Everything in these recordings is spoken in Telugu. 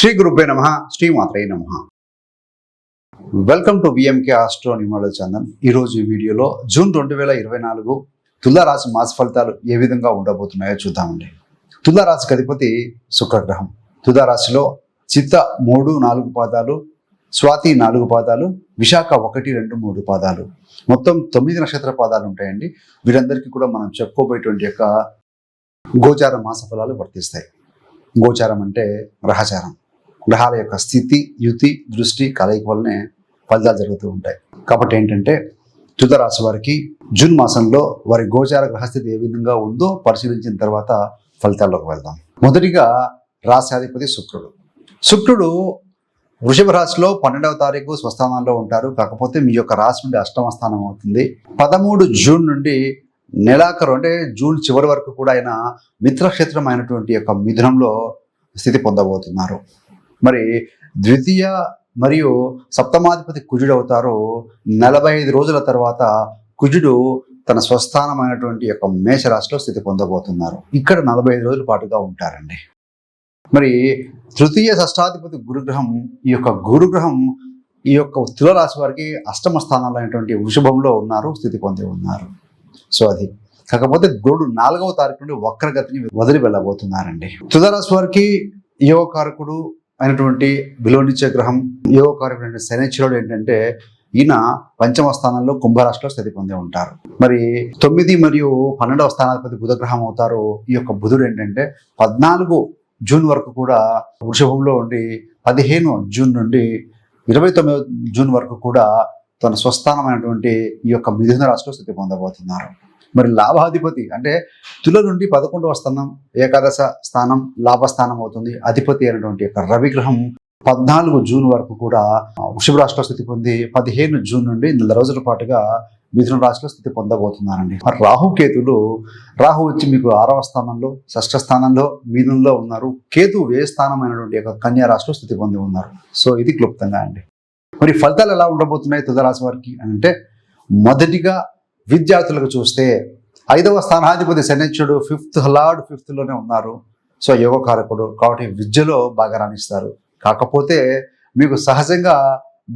శ్రీ గురుపే నమ శ్రీమాత్రే నమ. వెల్కమ్ టు విఎంకే ఆస్ట్రో నిమాలో చందన్ ఈరోజు ఈ వీడియోలో జూన్ రెండు వేల ఇరవై నాలుగు తులారాశి మాస ఫలితాలు ఏ విధంగా ఉండబోతున్నాయో చూద్దామండి. తులారాశికి అధిపతి శుక్రగ్రహం. తులారాశిలో చిత్త మూడు నాలుగు పాదాలు స్వాతి నాలుగు పాదాలు విశాఖ ఒకటి రెండు మూడు పాదాలు. మొత్తం తొమ్మిది నక్షత్ర పాదాలు ఉంటాయండి. వీరందరికీ కూడా మనం చెప్పుకోబోయేటువంటి యొక్క గోచార మాస ఫలాలు వర్తిస్తాయి. గోచారం అంటే గ్రహచారం. గ్రహాల యొక్క స్థితి యుతి దృష్టి కలయిక వల్లనే ఫలితాలు జరుగుతూ ఉంటాయి. కాబట్టి ఏంటంటే తుద రాశి వారికి జూన్ మాసంలో వారి గోచార గ్రహస్థితి ఏ విధంగా ఉందో పరిశీలించిన తర్వాత ఫలితాల్లోకి వెళ్దాం. మొదటిగా రాశ్యాధిపతి శుక్రుడు. శుక్రుడు వృషభ రాశిలో పన్నెండవ తారీఖు స్వస్థానంలో ఉంటారు. కాకపోతే మీ యొక్క రాశి నుండి అష్టమ స్థానం అవుతుంది. పదమూడు జూన్ నుండి నెలాఖరు అంటే జూన్ చివరి వరకు కూడా ఆయన మిత్రక్షేత్రం అయినటువంటి యొక్క మిథునంలో స్థితి పొందబోతున్నారు. మరి ద్వితీయ మరియు సప్తమాధిపతి కుజుడు అవుతారు నలభై ఐదు రోజుల తర్వాత కుజుడు తన స్వస్థానమైనటువంటి యొక్క మేషరాశిలో స్థితి పొందబోతున్నారు. ఇక్కడ నలభై ఐదు రోజుల పాటుగా ఉంటారండి. మరి తృతీయ షష్టాధిపతి గురుగ్రహం ఈ యొక్క గురుగ్రహం ఈ యొక్క తులరాశి వారికి అష్టమ స్థానంలో అయినటువంటి వృషభంలో ఉన్నారు స్థితి పొంది ఉన్నారు. సో అది. కాకపోతే గురుడు నాలుగవ తారీఖు నుండి వక్రగతిని వదిలి వెళ్ళబోతున్నారండి తులరాశి వారికి యోగకారకుడు అయినటువంటి విలోనిచ్చే గ్రహం యోగ కార్యక్రమం శనిశ్వరుడు ఏంటంటే ఈయన పంచమ స్థానంలో కుంభరాశిలో స్థితి పొంది ఉంటారు. మరి తొమ్మిది మరియు పన్నెండవ స్థానాధిపతి బుధగ్రహం అవుతారు. ఈ యొక్క బుధుడు ఏంటంటే పద్నాలుగు జూన్ వరకు కూడా వృషభంలో ఉండి పదిహేను జూన్ నుండి ఇరవై తొమ్మిది జూన్ వరకు కూడా తన స్వస్థానమైనటువంటి ఈ యొక్క మిథున రాశిలో స్థితి పొందబోతున్నారు. మరి లాభాధిపతి అంటే తుల నుండి పదకొండవ స్థానం ఏకాదశ స్థానం లాభస్థానం అవుతుంది. అధిపతి అయినటువంటి యొక్క రవిగ్రహం పద్నాలుగు జూన్ వరకు కూడా వృషభ రాశిలో స్థితి పొంది పదిహేను జూన్ నుండి నెల రోజుల పాటుగా మిథున రాశిలో స్థితి పొందబోతున్నారండి. మరి రాహుకేతులు రాహు వచ్చి మీకు ఆరవ స్థానంలో షష్ఠ స్థానంలో మీనంలో ఉన్నారు. కేతు ఏ స్థానమైనటువంటి యొక్క కన్యా రాశిలో స్థితి పొంది ఉన్నారు. సో ఇది క్లుప్తంగా అండి. మరి ఫలితాలు ఎలా ఉండబోతున్నాయి తులరాశి వారికి అంటే మొదటిగా విద్యార్థులకు చూస్తే ఐదవ స్థానాధిపతి శనిచ్చుడు ఫిఫ్త్ లార్డ్ ఫిఫ్త్లోనే ఉన్నారు. సో యోగకారకుడు కాబట్టి విద్యలో బాగా రాణిస్తారు. కాకపోతే మీకు సహజంగా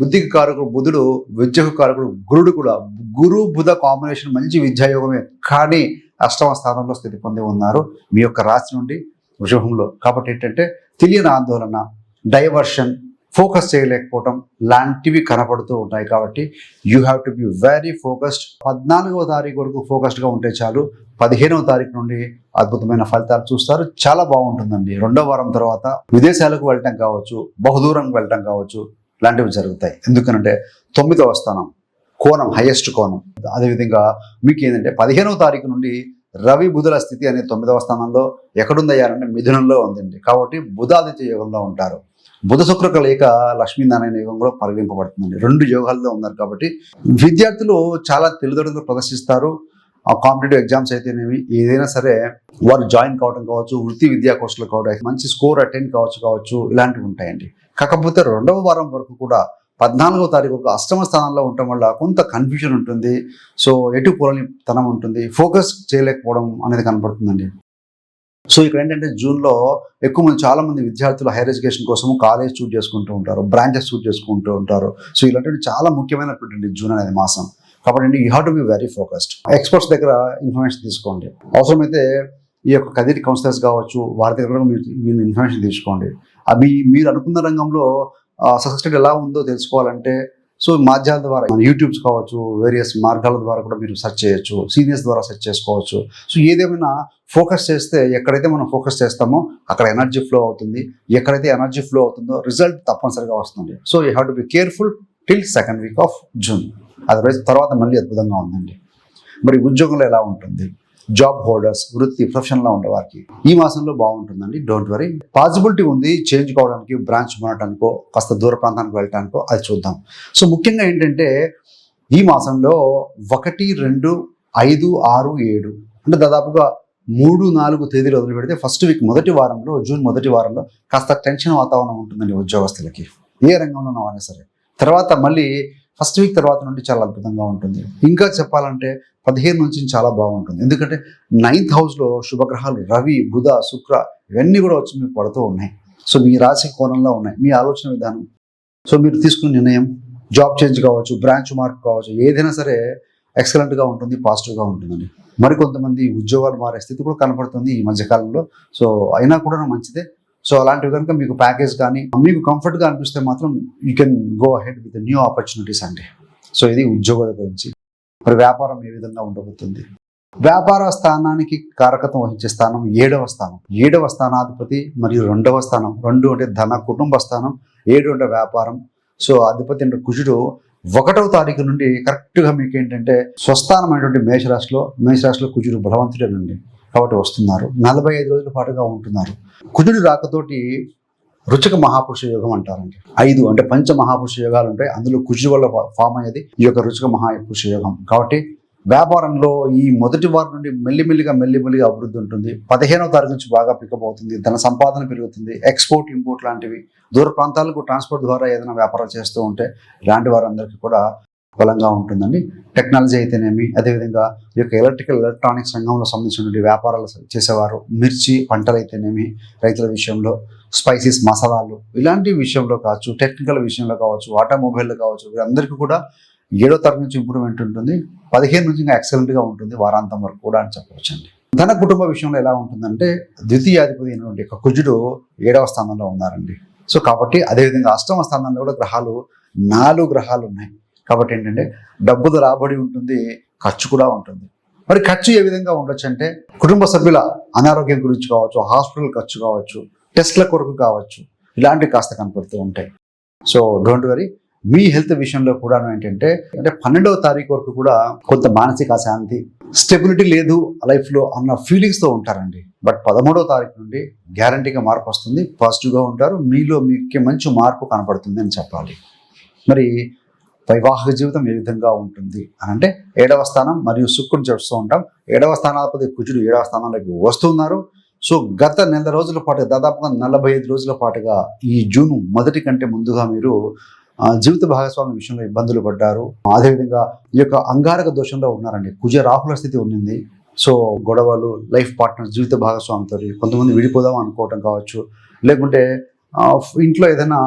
బుద్ధికి కారకుడు బుధుడు విద్యకు కారకుడు గురుడు కూడా గురు బుధ కాంబినేషన్ మంచి విద్యాయోగమే కానీ అష్టమ స్థానంలో స్థితి పొంది ఉన్నారు. మీ యొక్క రాశి నుండి వృషభంలో. కాబట్టి ఏంటంటే తెలియని ఆందోళన డైవర్షన్ ఫోకస్ చేయలేకపోవటం లాంటివి కనపడుతూ ఉంటాయి కాబట్టి you have to be very focused. పద్నాలుగవ తారీఖు వరకు ఫోకస్డ్గా ఉంటే చాలు. పదిహేనవ తారీఖు నుండి అద్భుతమైన ఫలితాలు చూస్తారు. చాలా బాగుంటుందండి. రెండో వారం తర్వాత విదేశాలకు వెళ్ళటం కావచ్చు బహుదూరం వెళ్ళటం కావచ్చు లాంటివి జరుగుతాయి. ఎందుకనంటే తొమ్మిదవ స్థానం కోణం హైయెస్ట్ కోణం. అదేవిధంగా మీకు ఏంటంటే పదిహేనవ తారీఖు నుండి రవి బుధుల స్థితి అనే తొమ్మిదవ స్థానంలో ఎక్కడుందయ్యారంటే మిథునంలో ఉందండి. కాబట్టి బుధాదిత్య యోగంలో ఉంటారు. బుధ శుక్ర కలయిక లక్ష్మీనారాయణ యోగం కూడా పరిగణింపబడుతుందండి. రెండు యోగాల్లో ఉన్నారు కాబట్టి విద్యార్థులు చాలా తెలివితేటలు ప్రదర్శిస్తారు. ఆ కాంపిటేటివ్ ఎగ్జామ్స్ అయితేనేవి ఏదైనా సరే వారు జాయిన్ కావడం కావచ్చు వృత్తి విద్యా కోర్సులు కావడం మంచి స్కోర్ అటెండ్ కావచ్చు కావచ్చు ఇలాంటివి ఉంటాయండి. కాకపోతే రెండవ వారం వరకు కూడా పద్నాలుగో తారీఖు ఒక అష్టమ స్థానంలో ఉండటం వల్ల కొంత కన్ఫ్యూజన్ ఉంటుంది. సో ఎటు పోలని తనం ఉంటుంది. ఫోకస్ చేయలేకపోవడం అనేది కనపడుతుందండి సో ఇక్కడ ఏంటంటే జూన్లో ఎక్కువ మంది చాలా మంది విద్యార్థులు హైయర్ ఎడ్యుకేషన్ కోసం కాలేజ్ చూట్ చేసుకుంటూ ఉంటారు బ్రాంచెస్ చూట్ చేసుకుంటూ ఉంటారు. సో ఇలాంటివి చాలా ముఖ్యమైనటువంటి జూన్ అనేది మాసం. కాబట్టి you have to be very focused experts దగ్గర ఇన్ఫర్మేషన్ తీసుకోండి. అవసరమైతే ఈ యొక్క కదిరి కౌన్సిలర్స్ కావచ్చు వారి దగ్గర కూడా మీరు మీరు ఇన్ఫర్మేషన్ తీసుకోండి. అవి మీరు అనుకున్న రంగంలో సక్సెస్ ఎలా ఉందో తెలుసుకోవాలంటే సో మాధ్యాల ద్వారా యూట్యూబ్స్ కావచ్చు వేరియస్ మార్గాల ద్వారా కూడా మీరు సెర్చ్ చేయొచ్చు సీనియర్స్ ద్వారా సెర్చ్ చేసుకోవచ్చు. సో ఏదేమైనా ఫోకస్ చేస్తే ఎక్కడైతే మనం ఫోకస్ చేస్తామో అక్కడ ఎనర్జీ ఫ్లో అవుతుంది. ఎక్కడైతే ఎనర్జీ ఫ్లో అవుతుందో రిజల్ట్ తప్పనిసరిగా వస్తుంది. So you have to be careful till second week of June otherwise తర్వాత మళ్ళీ అద్భుతంగా ఉందండి. మరి ఉద్యోగంలో ఎలా ఉంటుంది? జాబ్ హోల్డర్స్ వృత్తి ప్రొఫెషన్లో ఉండేవారికి. ఈ మాసంలో బాగుంటుందండి డోంట్ వరీ పాసిబిలిటీ ఉంది చేంజ్ కావడానికి బ్రాంచ్ మారటానికో కాస్త దూర ప్రాంతానికి వెళ్ళటానికో అది చూద్దాం. సో ముఖ్యంగా ఏంటంటే ఈ మాసంలో ఒకటి రెండు ఐదు ఆరు ఏడు అంటే దాదాపుగా మూడు నాలుగు తేదీలు వదిలి పెడితే ఫస్ట్ వీక్ మొదటి వారంలో జూన్ మొదటి వారంలో కాస్త టెన్షన్ వాతావరణం ఉంటుందండి ఉద్యోగస్తులకి. ఏ రంగంలో అయినా సరే. తర్వాత మళ్ళీ ఫస్ట్ వీక్ తర్వాత నుండి చాలా అద్భుతంగా ఉంటుంది. ఇంకా చెప్పాలంటే పదిహేను నుంచి చాలా బాగుంటుంది. ఎందుకంటే నైన్త్ హౌస్లో శుభగ్రహాలు రవి బుధ శుక్ర ఇవన్నీ కూడా వచ్చి మీకు పడుతూ ఉన్నాయి. సో మీ రాశి కోణంలో ఉన్నాయి. మీ ఆలోచన విధానం. సో మీరు తీసుకున్న నిర్ణయం జాబ్ చేంజ్ కావచ్చు బ్రాంచ్ మార్క్ కావచ్చు ఏదైనా సరే ఎక్సలెంట్గా ఉంటుంది పాజిటివ్గా ఉంటుందండి. మరికొంతమంది ఉద్యోగాలు మారే స్థితి కూడా కనపడుతుంది ఈ మధ్యకాలంలో. సో అయినా కూడా మంచిదే. సో అలాంటివి కనుక మీకు ప్యాకేజ్ కానీ మీకు కంఫర్ట్గా అనిపిస్తే మాత్రం you can go ahead with new opportunities అండి సో ఇది ఉద్యోగాల గురించి. మరి వ్యాపారం ఏ విధంగా ఉండబోతుంది? వ్యాపార స్థానానికి కారకత్వం వహించే స్థానం ఏడవ స్థానం. ఏడవ స్థానాధిపతి మరియు రెండవ స్థానం. రెండు అంటే ధన కుటుంబ స్థానం. ఏడు అంటే వ్యాపారం. సో అధిపతి అంటే కుజుడు. ఒకటవ తారీఖు నుండి కరెక్ట్గా మీకు ఏంటంటే స్వస్థానమైనటువంటి మేషరాశిలో మేషరాశిలో కుజుడు బలవంతుడేనండి. కాబట్టి వస్తున్నారు. నలభై ఐదు రోజుల పాటుగా ఉంటున్నారు. కుజుడు రాకతోటి రుచక మహాపురుష యోగం అంటారండి. ఐదు అంటే పంచ మహాపురుష యోగాలు ఉంటాయి. అందులో కుజు వల్ల ఫామ్ అయ్యేది ఈ యొక్క రుచక మహాపురుష యోగం. కాబట్టి వ్యాపారంలో ఈ మొదటి వారం నుండి మెల్లిమెల్లిగా మెల్లిమెల్లిగా అభివృద్ధి ఉంటుంది. పదిహేనవ తారీఖు నుంచి బాగా పికప్ అవుతుంది. ధన సంపాదన పెరుగుతుంది. ఎక్స్పోర్ట్ ఇంపోర్ట్ లాంటివి దూర ప్రాంతాలకు ట్రాన్స్పోర్ట్ ద్వారా ఏదైనా వ్యాపారం చేస్తూ ఉంటే ఇలాంటి వారందరికీ కూడా బలంగా ఉంటుందండి. టెక్నాలజీ అయితేనేమి అదేవిధంగా ఈ యొక్క ఎలక్ట్రికల్ ఎలక్ట్రానిక్స్ రంగంలో సంబంధించినటువంటి వ్యాపారాలు చేసేవారు మిర్చి పంటలు అయితేనేమి రైతుల విషయంలో స్పైసీస్ మసాలాలు ఇలాంటి విషయంలో కావచ్చు టెక్నికల్ విషయంలో కావచ్చు ఆటోమొబైల్లో కావచ్చు వీరందరికీ కూడా ఏడో తరగతి నుంచి ఇంప్రూవ్మెంట్ ఉంటుంది. పదిహేను నుంచి ఇంకా ఎక్సలెంట్గా ఉంటుంది వారాంతం వరకు కూడా అని చెప్పవచ్చండి. ధన కుటుంబ విషయంలో ఎలా ఉంటుందంటే ద్వితీయాధిపతి అయినటువంటి యొక్క కుజుడు ఏడవ స్థానంలో ఉన్నారండి. సో కాబట్టి అదేవిధంగా అష్టమ స్థానంలో కూడా గ్రహాలు నాలుగు గ్రహాలు ఉన్నాయి. కాబట్టి ఏంటంటే డబ్బులు రాబడి ఉంటుంది ఖర్చు కూడా ఉంటుంది. మరి ఖర్చు ఏ విధంగా ఉండొచ్చు అంటే కుటుంబ సభ్యుల అనారోగ్యం గురించి కావచ్చు హాస్పిటల్ ఖర్చు కావచ్చు టెస్ట్ల కొరకు కావచ్చు ఇలాంటివి కాస్త కనపడుతూ ఉంటాయి. సో డోంట్ వరీ మీ హెల్త్ విషయంలో కూడా ఏంటంటే అంటే పన్నెండవ తారీఖు వరకు కూడా కొంత మానసిక అశాంతి స్టెబిలిటీ లేదు లైఫ్లో అన్న ఫీలింగ్స్తో ఉంటారండి. బట్ పదమూడవ తారీఖు నుండి గ్యారంటీగా మార్పు వస్తుంది పాజిటివ్గా ఉంటారు మీలో మీకు మంచి మార్పు కనపడుతుంది అని చెప్పాలి. మరి వైవాహిక జీవితం ఏ విధంగా ఉంటుంది అని అంటే ఏడవ స్థానం మరియు శుక్రుడు చూస్తూ ఉంటాం. ఏడవ స్థానాధిపతి కుజుడు ఏడవ స్థానంలోకి వస్తున్నారు సో గత నెల రోజుల పాటు దాదాపుగా నలభై ఐదు రోజుల పాటుగా ఈ జూన్ మొదటి కంటే ముందుగా మీరు జీవిత భాగస్వామి విషయంలో ఇబ్బందులు పడ్డారు. అదేవిధంగా ఈ యొక్క అంగారక దోషంలో ఉన్నారండి. కుజ రాహుల స్థితి ఉండింది సో గొడవలు లైఫ్ పార్ట్నర్ జీవిత భాగస్వామితో కొంతమంది విడిపోదాం అనుకోవటం కావచ్చు. లేకుంటే ఇంట్లో ఏదైనా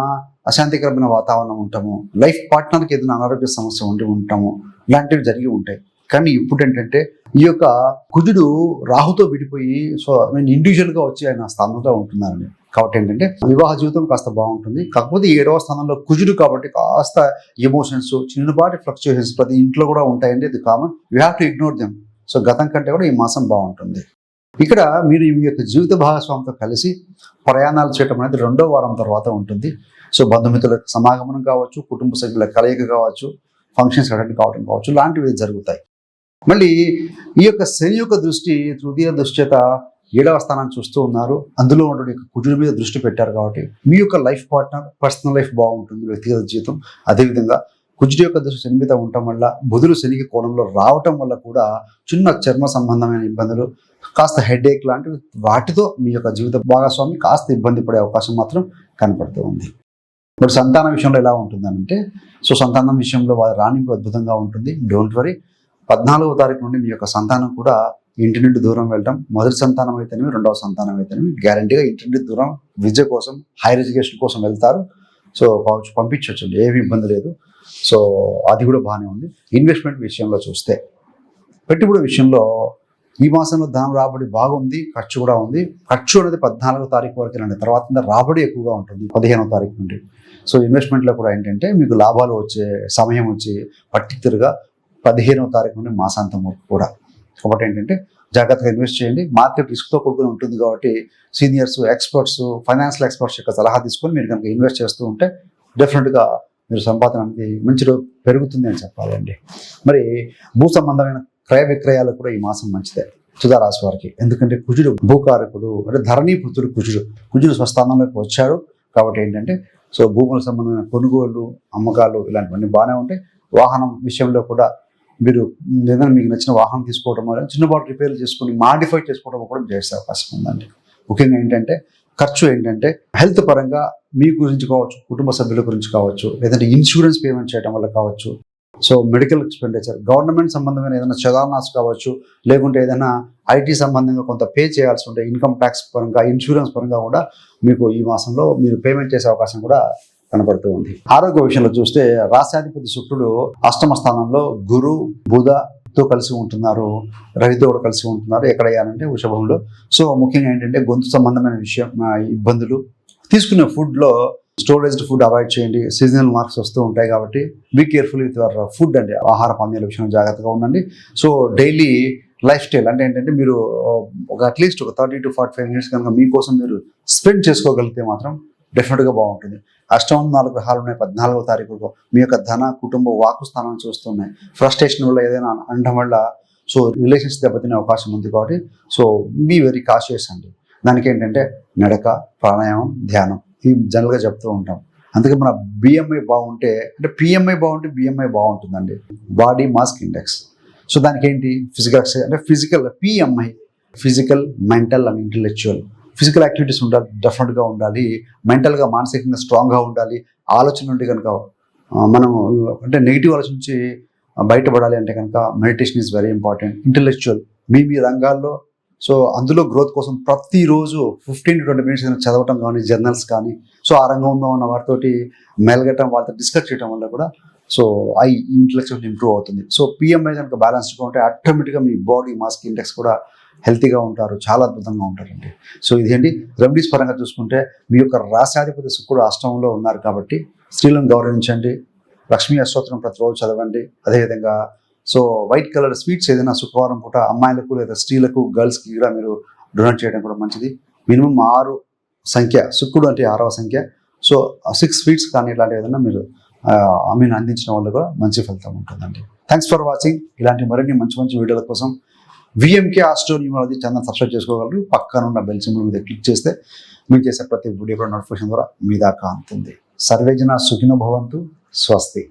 అశాంతికరమైన వాతావరణం ఉంటాము లైఫ్ పార్ట్నర్కి ఏదైనా అనారోగ్య సమస్య ఉండి ఉంటాము ఇలాంటివి జరిగి ఉంటాయి. కానీ ఇప్పుడు ఏంటంటే ఈ యొక్క కుజుడు రాహుతో విడిపోయి సో నేను ఇండివిజువల్గా వచ్చి ఆయన స్థానంలో ఉంటున్నారని. కాబట్టి ఏంటంటే వివాహ జీవితం కాస్త బాగుంటుంది. కాకపోతే ఏడవ స్థానంలో కుజుడు కాబట్టి కాస్త ఎమోషన్స్ చిన్నపాటి ఫ్లక్చుయేషన్స్ ప్రతి ఇంట్లో కూడా ఉంటాయండి. ఇది common you have to ignore them so గతం కంటే కూడా ఈ మాసం బాగుంటుంది. ఇక్కడ మీరు మీ యొక్క జీవిత భాగస్వామితో కలిసి ప్రయాణాలు చేయటం అనేది రెండో వారం తర్వాత ఉంటుంది. సో బంధుమిత్రుల సమాగమనం కావచ్చు కుటుంబ సభ్యుల కలయిక కావచ్చు ఫంక్షన్స్ అటెండ్ కావడం కావచ్చు లాంటివి జరుగుతాయి. మళ్ళీ ఈ యొక్క శని యొక్క దృష్టి తృతీయ దృష్ట్యత ఏడవ స్థానాన్ని చూస్తూ ఉన్నారు. అందులో ఉండడం యొక్క కుజుడి మీద దృష్టి పెట్టారు కాబట్టి మీ యొక్క లైఫ్ పార్ట్నర్ పర్సనల్ లైఫ్ బాగుంటుంది వ్యక్తిగత జీవితం. అదేవిధంగా కుజుడి యొక్క దృష్టి శని మీద ఉండటం వల్ల బుధులు శనికి కోణంలో రావటం వల్ల కూడా చిన్న చర్మ సంబంధమైన ఇబ్బందులు కాస్త హెడేక్ లాంటివి వాటితో మీ యొక్క జీవిత భాగస్వామి కాస్త ఇబ్బంది పడే అవకాశం మాత్రం కనపడుతూ ఉంది. ఇప్పుడు సంతానం విషయంలో ఎలా ఉంటుందంటే సో సంతానం విషయంలో వారి రాణింపు అద్భుతంగా ఉంటుంది. డోంట్ వరీ పద్నాలుగో తారీఖు నుండి మీ యొక్క సంతానం కూడా ఇంటి నుండి దూరం వెళ్ళడం మొదటి సంతానం అయితేనేమి రెండవ సంతానం అయితేనేమి గ్యారంటీగా ఇంటి నుండి దూరం విద్య కోసం హైయర్ ఎడ్యుకేషన్ కోసం వెళ్తారు. సో పంపించవచ్చు ఏమి ఇబ్బంది లేదు. సో అది కూడా బాగానే ఉంది. ఇన్వెస్ట్మెంట్ విషయంలో చూస్తే పెట్టుబడి విషయంలో ఈ మాసంలో ధనం రాబడి బాగుంది ఖర్చు కూడా ఉంది. ఖర్చు అనేది పద్నాలుగో తారీఖు వరకు అండి తర్వాత రాబడి ఎక్కువగా ఉంటుంది పదిహేనో తారీఖు నుండి. సో ఇన్వెస్ట్మెంట్లో కూడా ఏంటంటే మీకు లాభాలు వచ్చే సమయం వచ్చి పర్టికులర్గా పదిహేనవ తారీఖు నుండి మాసాంతం వరకు కూడా. కాబట్టి ఏంటంటే జాగ్రత్తగా ఇన్వెస్ట్ చేయండి. మార్కెట్ రిస్క్తో కూడుకుని ఉంటుంది కాబట్టి సీనియర్స్ ఎక్స్పర్ట్స్ ఫైనాన్షియల్ ఎక్స్పర్ట్స్ యొక్క సలహా తీసుకొని మీరు కనుక ఇన్వెస్ట్ చేస్తూ ఉంటే డెఫినెట్గా మీరు సంపాదన అనేది మంచి పెరుగుతుంది అని చెప్పాలండి. మరి భూ సంబంధమైన క్రయ విక్రయాలు కూడా ఈ మాసం మంచిదే. తులారాశి వారికి. ఎందుకంటే కుజుడు భూకారకుడు అంటే ధరణీ పుత్రుడు కుజుడు. కుజుడు స్వస్థానంలోకి వచ్చాడు కాబట్టి ఏంటంటే సో భూములకు సంబంధించిన కొనుగోళ్ళు అమ్మకాలు ఇలాంటివన్నీ బాగానే ఉంటాయి. వాహనం విషయంలో కూడా మీరు ఏదైనా మీకు నచ్చిన వాహనం తీసుకోవడం చిన్నపాటు రిపేర్లు చేసుకొని మాడిఫై చేసుకోవడం కూడా చేసే అవకాశం ఉందండి. ముఖ్యంగా ఏంటంటే ఖర్చు ఏంటంటే హెల్త్ పరంగా మీ గురించి కావచ్చు కుటుంబ సభ్యుల గురించి కావచ్చు లేదంటే ఇన్సూరెన్స్ పేమెంట్ చేయడం వల్ల కావచ్చు సో మెడికల్ ఎక్స్పెండిచర్ గవర్నమెంట్ సంబంధమైన ఏదైనా చదానాస్ కావచ్చు లేకుంటే ఏదైనా ఐటీ సంబంధంగా కొంత పే చేయాల్సి ఉంటే ఇన్కమ్ ట్యాక్స్ పరంగా ఇన్సూరెన్స్ పరంగా కూడా మీకు ఈ మాసంలో మీరు పేమెంట్ చేసే అవకాశం కూడా కనపడుతూ ఉంది. ఆరోగ్య విషయంలో చూస్తే రాష్ట్రాధిపతి శుక్రుడు అష్టమ స్థానంలో గురు బుధ తో కలిసి ఉంటున్నారు. రవితో కూడా కలిసి ఉంటున్నారు. ఎక్కడ అయ్యారంటే వృషభంలో. సో ముఖ్యంగా ఏంటంటే గొంతు సంబంధమైన విషయం ఇబ్బందులు. తీసుకునే ఫుడ్లో స్టోరేజ్డ్ ఫుడ్ అవాయిడ్ చేయండి. సీజనల్ మార్క్స్ వస్తూ ఉంటాయి కాబట్టి be careful with your food అండి. ఆహార పానీయాల విషయంలో జాగ్రత్తగా ఉండండి. సో డైలీ లైఫ్ స్టైల్ అంటే ఏంటంటే మీరు ఒక అట్లీస్ట్ ఒక thirty to forty five minutes కనుక మీకోసం మీరు స్పెండ్ చేసుకోగలిగితే మాత్రం డెఫినెట్గా బాగుంటుంది. అష్టం నాలుగు గ్రహాలు ఉన్నాయి. పద్నాలుగో తారీఖుకు మీ యొక్క ధన కుటుంబ వాకు స్థానాన్ని చూస్తున్నాయి. ఫ్రస్ట్రేషన్ వల్ల ఏదైనా అనడం వల్ల సో రిలేషన్స్ దెబ్బతినే అవకాశం ఉంది కాబట్టి సో బీ వెరీ కాషియస్ అండి. దానికి ఏంటంటే నడక ప్రాణాయామం ధ్యానం. జనరల్గా చెప్తూ ఉంటాం. అందుకే మన బిఎంఐ బాగుంటే అంటే పిఎంఐ బాగుంటే బిఎంఐ బాగుంటుందండి. బాడీ మాస్క్ ఇండెక్స్ సో దానికి ఏంటి ఫిజికల్ అంటే physical PMI physical mental and intellectual physical activities ఉండాలి డెఫినెట్గా ఉండాలి. మెంటల్గా మానసికంగా స్ట్రాంగ్గా ఉండాలి. ఆలోచన నుండి కనుక మనం అంటే నెగిటివ్ ఆలోచన నుంచి బయటపడాలి అంటే కనుక meditation is very important intellectual మీ మీ రంగాల్లో సో అందులో గ్రోత్ కోసం ప్రతిరోజు ఫిఫ్టీన్ టు ట్వంటీ మినిట్స్ ఏదైనా చదవటం కానీ జర్నల్స్ కానీ సో ఆ రంగంలో ఉన్న వారితోటి మెలగటం వాళ్ళతో డిస్కస్ చేయడం వల్ల కూడా సో ఐ ఇంటలెక్చువల్ ఇంప్రూవ్ అవుతుంది. సో పిఎంఐ కనుక బ్యాలెన్స్డ్గా ఉంటే ఆటోమేటిక్గా మీ బాడీ మాస్క్ ఇండెక్స్ కూడా హెల్తీగా ఉంటారు చాలా అద్భుతంగా ఉంటారండి. సో ఇదేంటి రెమెడీస్ పరంగా చూసుకుంటే మీ యొక్క రాశాధిపతి శుక్రుడు అష్టంలో ఉన్నారు కాబట్టి స్త్రీలను గౌరవించండి. లక్ష్మీ అష్టోత్తరం ప్రతిరోజు చదవండి. అదేవిధంగా సో వైట్ కలర్ స్వీట్స్ ఏదైనా శుక్రవారం పూట అమ్మాయిలకు లేదా స్త్రీలకు గర్ల్స్కి కూడా మీరు డొనేట్ చేయడం కూడా మంచిది. మినిమం ఆరు సంఖ్య శుక్రుడు అంటే ఆరవ సంఖ్య. సో సిక్స్ స్వీట్స్ కానీ ఇలాంటి ఏదైనా మీరు మీరు అందించిన వాళ్ళు కూడా మంచి ఫలితం ఉంటుందండి. థ్యాంక్స్ ఫర్ వాచింగ్ ఇలాంటి మరిన్ని మంచి మంచి వీడియోల కోసం VMK astro numerology channel subscribe చేసుకోగలరు. పక్కన ఉన్న బెల్ సింబల్ మీద క్లిక్ చేస్తే మీరు చేసే ప్రతి వీడియో కూడా నోటిఫికేషన్ ద్వారా మీ దాకా అందుతుంది సర్వేజన సుఖినో భవంతు. స్వస్తి.